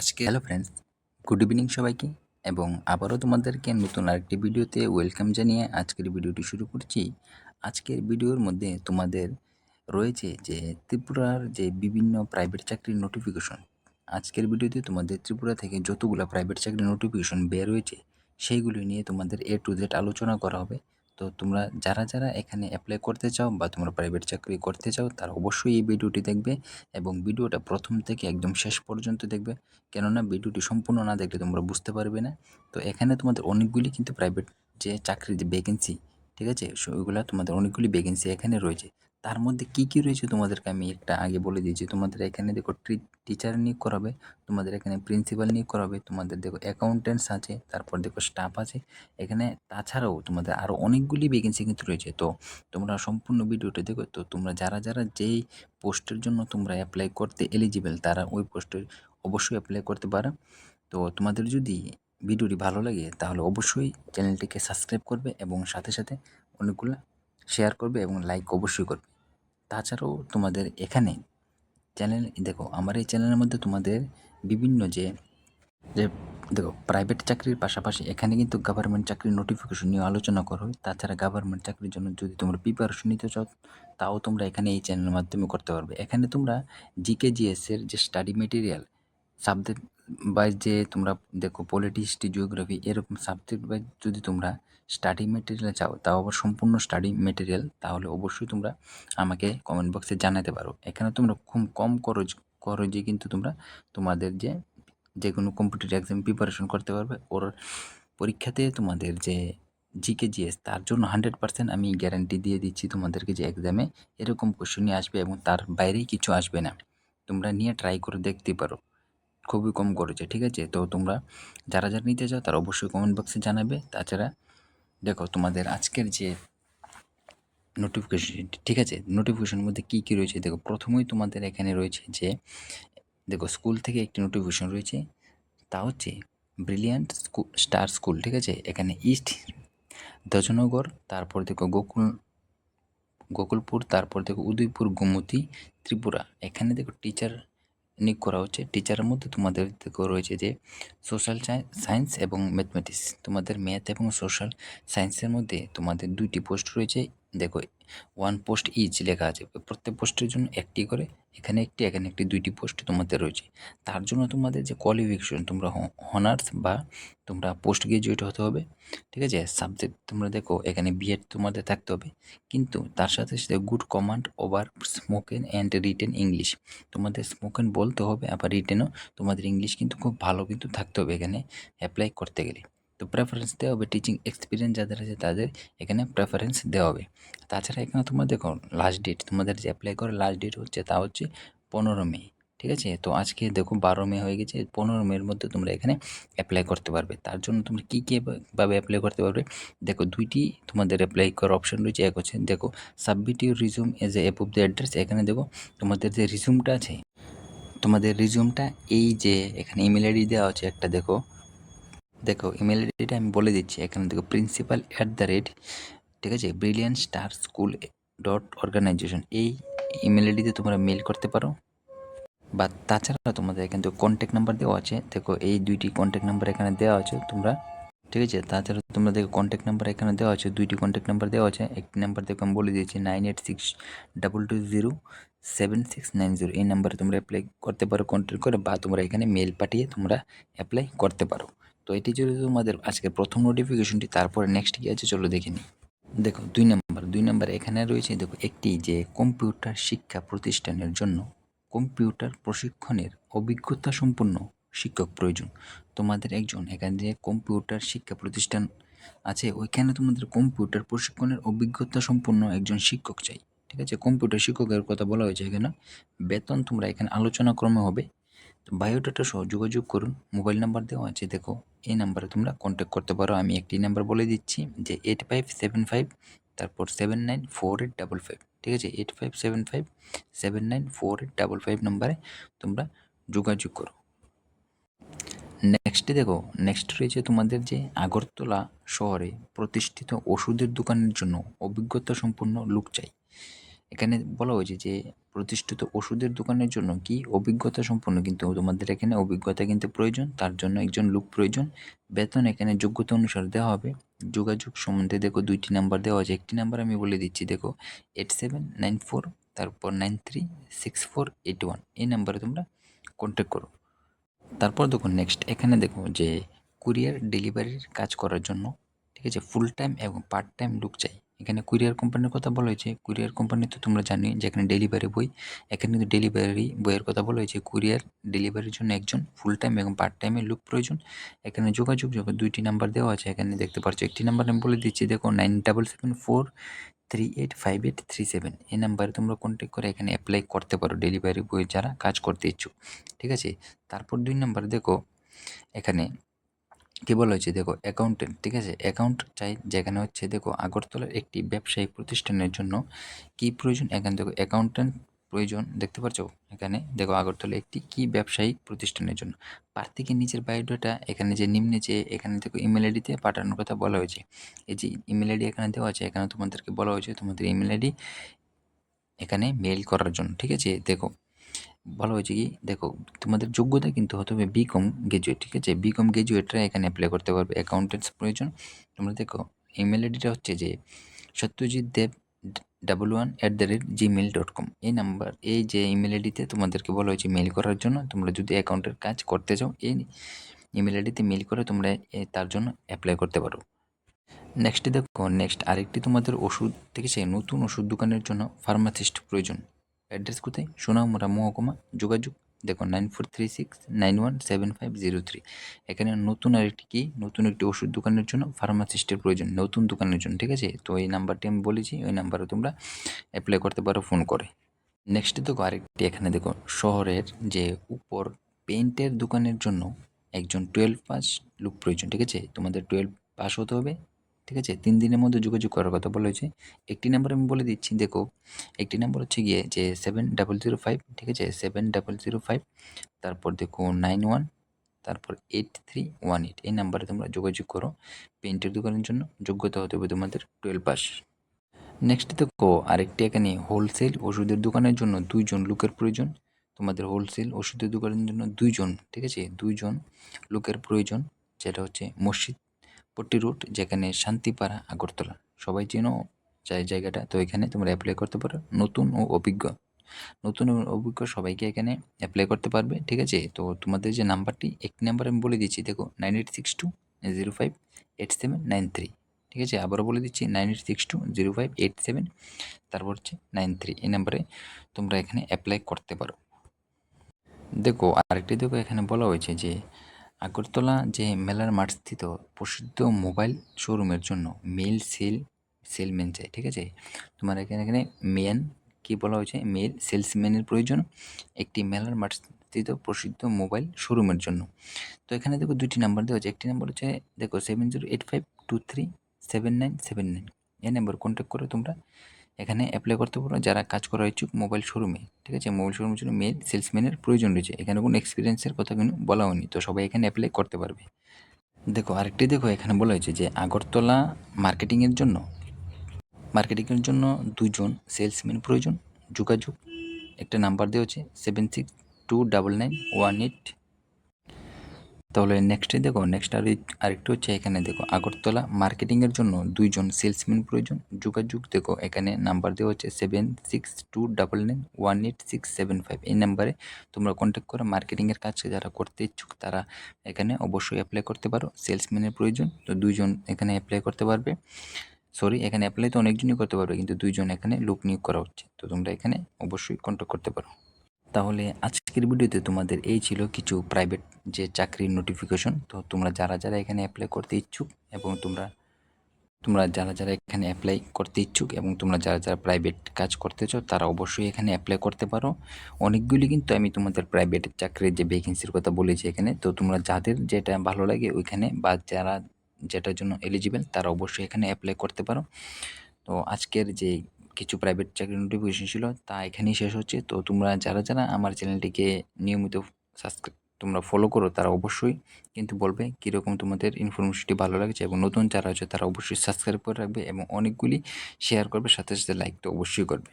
আজকে hello friends good evening সবাইকে, এবং আবারও তোমাদেরকে নতুন আরেকটি ভিডিওতে ওয়েলকাম জানিয়ে আজকের ভিডিওটি শুরু করছি। আজকের ভিডিওর মধ্যে তোমাদের রয়েছে যে ত্রিপুরার যে বিভিন্ন প্রাইভেট চাকরির নোটিফিকেশন আজকের ভিডিওতে তোমাদের ত্রিপুরা থেকে যতগুলো প্রাইভেট চাকরির নোটিফিকেশন বের হয়েছে, সেইগুলি নিয়ে তোমাদের এ টু জেড আলোচনা করা হবে। তো তোমরা যারা যারা এখানে অ্যাপ্লাই করতে চাও বা তোমরা প্রাইভেট চাকরি করতে চাও, তারা অবশ্যই এই ভিডিওটি দেখবে এবং ভিডিওটা প্রথম থেকে একদম শেষ পর্যন্ত দেখবে। কেননা ভিডিওটি সম্পূর্ণ না দেখলে তোমরা বুঝতে পারবে না। তো এখানে তোমাদের অনেকগুলি কিন্তু প্রাইভেট যে চাকরির যে ভ্যাকেন্সি ঠিক আছে? ওইগুলো তোমাদের অনেকগুলি ভ্যাকেন্সি এখানে রয়েছে। তার মধ্যে কি কি রয়েছে তোমাদেরকে আমি একটা আগে বলে দিয়েছি। তোমাদের এখানে দেখো টিচার নিয়োগ করাবে, তোমাদের এখানে প্রিন্সিপাল নিয়োগ করাবে, তোমাদের দেখো অ্যাকাউন্টেন্টস আছে, তারপর দেখো স্টাফ আছে। এখানে তাছাড়াও তোমাদের আরও অনেকগুলি ভ্যাকেন্সি কিন্তু রয়েছে। তো তোমরা সম্পূর্ণ ভিডিওটা দেখো, তো তোমরা যারা যারা যেই পোস্টের জন্য তোমরা অ্যাপ্লাই করতে এলিজিবল তারা ওই পোস্টে অবশ্যই অ্যাপ্লাই করতে পারো। তো তোমাদের যদি ভিডিওটি ভালো লাগে, তাহলে অবশ্যই চ্যানেলটিকে সাবস্ক্রাইব করবে এবং সাথে সাথে অনেকগুলো শেয়ার করবে এবং লাইক অবশ্যই করবে। তাছাড়াও তোমাদের এখানে চ্যানেল দেখো আমার এই চ্যানেলের মধ্যে তোমাদের বিভিন্ন যে যে দেখো প্রাইভেট চাকরির পাশাপাশি এখানে কিন্তু গভর্নমেন্ট চাকরির নোটিফিকেশন নিয়ে আলোচনা করা তাছাড়া গভর্নমেন্ট চাকরির জন্য যদি তোমরা প্রিপারেশন নিতে চাও, তাও তোমরা এখানে এই চ্যানেলের মাধ্যমে করতে পারবে। এখানে তোমরা জিকে জিএসের যে স্টাডি মেটেরিয়াল সাবজেক্ট ওয়াইজ যে তোমরা দেখো পলিটি হিস্ট্রি জিওগ্রাফি এরকম সাবজেক্ট ওয়াইজ যদি তোমরা স্টাডি মেটেরিয়াল চাও, তাও আবার সম্পূর্ণ স্টাডি মেটেরিয়াল তাহলে অবশ্যই তোমরা আমাকে কমেন্ট বক্সে জানাতে পারো। এখানে তোমরা খুব কম খরচ, খরচে কিন্তু তোমরা তোমাদের যে যে কোনো কম্পিটিটিভ এক্সাম প্রিপারেশন করতে পারবে। ওর পরীক্ষাতে তোমাদের যে জিকে জিএস তার জন্য হান্ড্রেড পার্সেন্ট আমি গ্যারান্টি দিয়ে দিচ্ছি তোমাদেরকে যে এক্সামে এরকম কোশ্চেনই আসবে এবং তার বাইরেই কিছু আসবে না। তোমরা নিয়ে ট্রাই করে দেখতে পারো। খুবই কম করেছে, ঠিক আছে? তো তোমরা যারা যারা নিতে চাও তারা অবশ্যই কমেন্ট বক্সে জানাবে। তাছাড়া দেখো তোমাদের আজকের যে নোটিফিকেশন ঠিক আছে? নোটিফিকেশনের মধ্যে কী কী রয়েছে? দেখো প্রথমেই তোমাদের এখানে রয়েছে যে, দেখো স্কুল থেকে একটি নোটিফিকেশন রয়েছে। তা হচ্ছে ব্রিলিয়ান্ট স্কুল স্টার স্কুল ঠিক আছে? এখানে ইস্ট দজনগর তারপর দেখো গোকুল, গোকুলপুর, তারপর দেখো উদয়পুর, গোমতী, ত্রিপুরা। এখানে দেখো টিচার নিয়োগ করা হচ্ছে। টিচারের মধ্যে তোমাদের রয়েছে যে সোশ্যাল সায়েন্স এবং ম্যাথমেটিক্স তোমাদের ম্যাথ এবং সোশ্যাল সায়েন্সের মধ্যে তোমাদের দুইটি পোস্ট রয়েছে। দেখো ওয়ান পোস্ট ইচ লেখা আছে। প্রত্যেক পোস্টের জন্য একটি করে, এখানে একটি এখানে একটি, দুইটি পোস্ট তোমাদের রয়েছে। তার জন্য তোমাদের যে কোয়ালিফিকেশন তোমরা হনার্স বা তোমরা পোস্ট গ্রাজুয়েট হতে হবে, ঠিক আছে? সাবজেক্ট তোমরা দেখো, এখানে বিএড তোমাদের থাকতে হবে, কিন্তু তার সাথে সাথে good command over spoken and written English তোমাদের স্মোকেন বলতে হবে, আবার রিটেনও তোমাদের ইংলিশ কিন্তু খুব ভালো কিন্তু থাকতে হবে এখানে অ্যাপ্লাই করতে গেলে। তো প্রেফারেন্স দেওয়া হবে টিচিং এক্সপিরিয়েন্স যাদের আছে তাদের এখানে প্রেফারেন্স দেওয়া হবে। তাছাড়া এখানে তোমরা দেখো লাস্ট ডেট তোমাদের যে অ্যাপ্লাই করে লাস্ট ডেট হচ্ছে তা হচ্ছে পনেরো মে, ঠিক আছে? তো আজকে দেখো বারো মে হয়ে গেছে, পনেরো মের মধ্যে তোমরা এখানে অ্যাপ্লাই করতে পারবে। তার জন্য তোমরা কী কীভাবে অ্যাপ্লাই করতে পারবে? দেখো দুইটি তোমাদের অ্যাপ্লাই করার অপশন রয়েছে, এক হচ্ছে দেখো submit your resume as a app of the address এখানে দেখো তোমাদের যে রিজুমটা আছে, তোমাদের রিজুমটা এই যে এখানে ইমেল আইডি দেওয়া আছে একটা দেখো। দেখো ইমেল আইডিটা আমি বলে দিচ্ছি। এখানে দেখো প্রিন্সিপাল অ্যাট দ্য রেট ঠিক আছে? Brilliant Star School dot organization এই ইমেল আইডিতে তোমরা মেল করতে পারো। বা তাছাড়া তোমাদের এখানে তো কন্ট্যাক্ট নাম্বার দেওয়া আছে। দেখো, এই দুইটি কন্ট্যাক্ট নাম্বার এখানে দেওয়া আছে তোমরা, ঠিক আছে? তাছাড়া তোমরা দেখো কন্ট্যাক্ট নাম্বার এখানে দেওয়া আছে, দুইটি কন্ট্যাক্ট নাম্বার দেওয়া আছে। একটি নাম্বার দেখো, আমি বলে দিয়েছি nine eight six double two zero seven six nine zero এই নাম্বারে তোমরা অ্যাপ্লাই করতে পারো কন্ট্যাক্ট করে, বা তোমরা এখানে মেল পাঠিয়ে তোমরা অ্যাপ্লাই করতে পারো। তো এটি ছিল তোমাদের আজকের প্রথম নোটিফিকেশনটি তারপরে নেক্সট কী আছে, চলো দেখে নিই। দেখো, দুই নম্বর দুই নম্বর এখানে রয়েছে, দেখো, একটি যে কম্পিউটার শিক্ষা প্রতিষ্ঠানের জন্য কম্পিউটার প্রশিক্ষণের অভিজ্ঞতা সম্পন্ন শিক্ষক প্রয়োজন। তোমাদের একজন এখানে যে কম্পিউটার শিক্ষা প্রতিষ্ঠান আছে, ওইখানে তোমাদের কম্পিউটার প্রশিক্ষণের অভিজ্ঞতা সম্পন্ন একজন শিক্ষক চাই। ঠিক আছে? কম্পিউটার শিক্ষকের কথা বলা হয়েছে এখানে। বেতন তোমরা এখানে আলোচনা ক্রমে হবে। বায়োডাটা সহ যোগাযোগ করুন। মোবাইল নাম্বার দেওয়া আছে, দেখো, এই নাম্বারে তোমরা কন্ট্যাক্ট করতে পারো। আমি একটি নাম্বার বলে দিচ্ছি, যে এইট ফাইভ সেভেন ফাইভ তারপর seven nine four eight double five ঠিক আছে? Eight five seven five seven nine four eight double five নাম্বারে তোমরা যোগাযোগ করো। নেক্সটে দেখো নেক্সট রয়েছে তোমাদের যে আগরতলা শহরে প্রতিষ্ঠিত ওষুধের দোকানের জন্য অভিজ্ঞতা সম্পন্ন লোক চাই। এখানে বলা হয়েছে যে প্রতিষ্ঠিত ওষুধের দোকানের জন্য কি অভিজ্ঞতা সম্পন্ন? কিন্তু তোমাদের এখানে অভিজ্ঞতা কিন্তু প্রয়োজন, তার জন্য একজন লোক প্রয়োজন। বেতন এখানে যোগ্যতা অনুসারে দেওয়া হবে। যোগাযোগ সম্বন্ধে দেখো দুইটি নাম্বার দেওয়া আছে। একটি নাম্বার আমি বলে দিচ্ছি, দেখো এইট সেভেন নাইন ফোর তারপর nine three six four eight one এই নাম্বারে তোমরা কন্ট্যাক্ট করো। তারপর দেখো নেক্সট এখানে দেখো যে কুরিয়ার ডেলিভারির কাজ করার জন্য, ঠিক আছে ফুল টাইম এবং পার্ট টাইম লুক চাই। এখানে কুরিয়ার কোম্পানির কথা বলা হয়েছে। কুরিয়ার কোম্পানি তো তোমরা জানি যে এখানে ডেলিভারি বই। এখানে কিন্তু ডেলিভারি বইয়ের কথা বলা হয়েছে। কুরিয়ার ডেলিভারির জন্য একজন ফুল টাইম এবং পার্ট টাইমের লুক প্রয়োজন। এখানে যোগাযোগ যখন দুইটি নাম্বার দেওয়া আছে, এখানে দেখতে পাচ্ছ একটি নাম্বার আমি বলে দিচ্ছি। দেখো nine double seven four three eight five eight three seven এই নাম্বারে তোমরা কন্ট্যাক্ট করে এখানে অ্যাপ্লাই করতে পারো ডেলিভারি বই যারা কাজ করতে ইচ্ছুক। ঠিক আছে? তারপর দুই নাম্বার দেখো, এখানে কী বলা হয়েছে দেখো অ্যাকাউন্টেন্ট ঠিক আছে? অ্যাকাউন্ট চাই যেখানে হচ্ছে, দেখো, আগরতলার একটি ব্যবসায়িক প্রতিষ্ঠানের জন্য কি প্রয়োজন? এখানে দেখো অ্যাকাউন্টেন্ট প্রয়োজন, দেখতে পাচ্ছ এখানে দেখো আগরতলা একটি কি ব্যবসায়িক প্রতিষ্ঠানের জন্য। প্রার্থীকে নিজের বায়োডাটা এখানে যে নিম্নে যে, এখানে দেখো ইমেল আইডিতে পাঠানোর কথা বলা হয়েছে। এই যে ইমেল আইডি এখানে দেওয়া আছে, এখানে তোমাদেরকে বলা হয়েছে তোমাদের ইমেল আইডি এখানে মেল করার জন্য, ঠিক আছে? দেখো বলা হয়েছে কি? দেখো, তোমাদের যোগ্যতা কিন্তু হতে হবে বি কম গ্রাজুয়েট ঠিক আছে? বি কম গ্রাজুয়েটরা এখানে অ্যাপ্লাই করতে পারবে। অ্যাকাউন্টেন্টস প্রয়োজন। তোমরা দেখো ইমেল আইডিটা হচ্ছে যে Satyajit Deb double one at the rate Gmail dot com এই নাম্বার এই যে ইমেল আইডিতে তোমাদেরকে বলা হয়েছে মেল করার জন্য, তোমরা যদি অ্যাকাউন্টের কাজ করতে চাও, এই ইমেল আইডিতে মেল করে তোমরা তার জন্য অ্যাপ্লাই করতে পারো। নেক্সট দেখো নেক্সট আরেকটি তোমাদের ওষুধ থেকে সেই নতুন ওষুধ দোকানের জন্য ফার্মাসিস্ট প্রয়োজন। অ্যাড্রেস কোথায়? সোনামুরা মহকুমা, যোগাযোগ দেখো nine four three six nine one seven five zero three এখানে নতুন আরেকটি কি? নতুন একটি ওষুধ দোকানের জন্য ফার্মাসিস্টের প্রয়োজন, নতুন দোকানের জন্য, ঠিক আছে? তো এই নাম্বারটি আমি বলেছি, ওই নাম্বারে তোমরা অ্যাপ্লাই করতে পারো ফোন করে। নেক্সট দেখো আরেকটি, এখানে দেখো শহরের যে উপর পেইন্টের দোকানের জন্য একজন টুয়েলভ পাস লুক প্রয়োজন, ঠিক আছে? তোমাদের টুয়েলভ পাস হতে হবে ঠিক আছে? তিন দিনের মধ্যে যোগাযোগ করার কথা বলা হয়েছে। একটি নাম্বার আমি বলে দিচ্ছি, দেখো, একটি নাম্বার হচ্ছে গিয়ে যে সেভেন ডাবল জিরো ফাইভ ঠিক আছে? সেভেন ডাবল জিরো ফাইভ তারপর দেখো নাইন ওয়ান তারপর এইট থ্রি ওয়ান এইট এই নাম্বারে তোমরা যোগাযোগ করো। পেন্টের দোকানের জন্য যোগ্যতা হতে হবে তোমাদের টুয়েলভ পাস নেক্সট দেখো, আরেকটি এখানে হোলসেল ওষুধের দোকানের জন্য দুইজন লোকের প্রয়োজন। তোমাদের হোলসেল ওষুধের দোকানের জন্য দুইজন, ঠিক আছে? দুইজন লোকের প্রয়োজন, যেটা হচ্ছে মসজিদ। পট্টি রুট যেখানে শান্তিপাড়া, আগরতলা। সবাই চেনো চাই জায়গাটা, তো এখানে তোমরা অ্যাপ্লাই করতে পারো। নতুন ও অভিজ্ঞ। নতুন এবং অভিজ্ঞ সবাইকে এখানে অ্যাপ্লাই করতে পারবে, ঠিক আছে? তো তোমাদের যে নাম্বারটি একটি নাম্বার আমি বলে দিচ্ছি, দেখো nine eight six two zero five eight seven nine three ঠিক আছে? আবারও বলে দিচ্ছি nine eight six two zero five eight seven তারপর হচ্ছে নাইন থ্রি এই নাম্বারে তোমরা এখানে অ্যাপ্লাই করতে পারো। দেখো, আরেকটি দেখো, এখানে বলা হয়েছে যে আগরতলা যে মেলার মাঠ স্থিত, প্রসিদ্ধ মোবাইল শোরুমের জন্য মেল সেল সেলম্যান চাই, ঠিক আছে? তোমার এখানে এখানে মেন কী বলা হয়েছে? মেল সেলসম্যানের প্রয়োজন। একটি মেলার মাঠ স্থিত প্রসিদ্ধ মোবাইল শোরুমের জন্য। তো এখানে দেখো দুইটি নাম্বার দেওয়া আছে। একটি নাম্বার হচ্ছে, দেখো seven zero eight five two three seven nine seven nine এই নাম্বার কন্ট্যাক্ট করে তোমরা। এখানে অ্যাপ্লাই করতে পারো যারা কাজ করা ইচ্ছুক মোবাইল শোরুমে ঠিক আছে? মোবাইল শোরুমের জন্য মেল সেলসম্যানের প্রয়োজন রয়েছে। এখানে কোনো এক্সপিরিয়েন্সের কথা কিন্তু বলা হয়নি, তো সবাই এখানে অ্যাপ্লাই করতে পারবে। দেখো, আরেকটি দেখো, এখানে বলা হয়েছে যে আগরতলা মার্কেটিংয়ের জন্য মার্কেটিংয়ের জন্য দুজন সেলসম্যান প্রয়োজন। যোগাযোগ, একটা নাম্বার দেওয়া হচ্ছে seven six two double nine one eight তাহলে নেক্সটে দেখো নেক্সট আর আরেকটু হচ্ছে এখানে দেখো, আগরতলা মার্কেটিংয়ের জন্য দুইজন সেলসম্যান প্রয়োজন। যোগাযোগ দেখো, এখানে নাম্বার দেওয়া হচ্ছে seven six two double nine one eight six seven five এই নাম্বারে তোমরা কন্ট্যাক্ট করো মার্কেটিংয়ের কাজ যারা করতে ইচ্ছুক, তারা এখানে অবশ্যই অ্যাপ্লাই করতে পারো সেলসম্যানের প্রয়োজন। তো দুইজন এখানে অ্যাপ্লাই করতে পারবে। সরি এখানে অ্যাপ্লাই তো অনেকজনই করতে পারবে, কিন্তু দুইজন এখানে লোক নিয়োগ করা হচ্ছে। তো তোমরা এখানে অবশ্যই কন্ট্যাক্ট করতে পারো। তাহলে আজকের ভিডিওতে তোমাদের এই ছিল কিছু প্রাইভেট যে চাকরির নোটিফিকেশন তো তোমরা যারা যারা এখানে অ্যাপ্লাই করতে ইচ্ছুক এবং তোমরা তোমরা যারা যারা এখানে অ্যাপ্লাই করতে ইচ্ছুক এবং তোমরা যারা যারা প্রাইভেট কাজ করতে চাও, তারা অবশ্যই এখানে অ্যাপ্লাই করতে পারো। অনেকগুলি কিন্তু আমি তোমাদের প্রাইভেট চাকরির যে ভ্যাকেন্সির কথা বলেছি এখানে। তো তোমরা যাদের যেটা ভালো লাগে ওইখানে বা যারা, যেটার জন্য এলিজিবল তারা অবশ্যই এখানে অ্যাপ্লাই করতে পারো। তো আজকের যে কিছু প্রাইভেট চাকরির নোটিফিকেশন ছিল, তা এখানেই শেষ হচ্ছে। তো তোমরা যারা যারা আমার চ্যানেলটিকে নিয়মিত সাবস্ক্রাইব তোমরা ফলো করো, তারা অবশ্যই কিন্তু বলবে কীরকম তোমাদের ইনফরমেশনটি ভালো লাগছে এবং নতুন যারা আছে তারা অবশ্যই সাবস্ক্রাইব করে রাখবে এবং অনেকগুলি শেয়ার করবে, সাথে সাথে লাইক তো অবশ্যই করবে।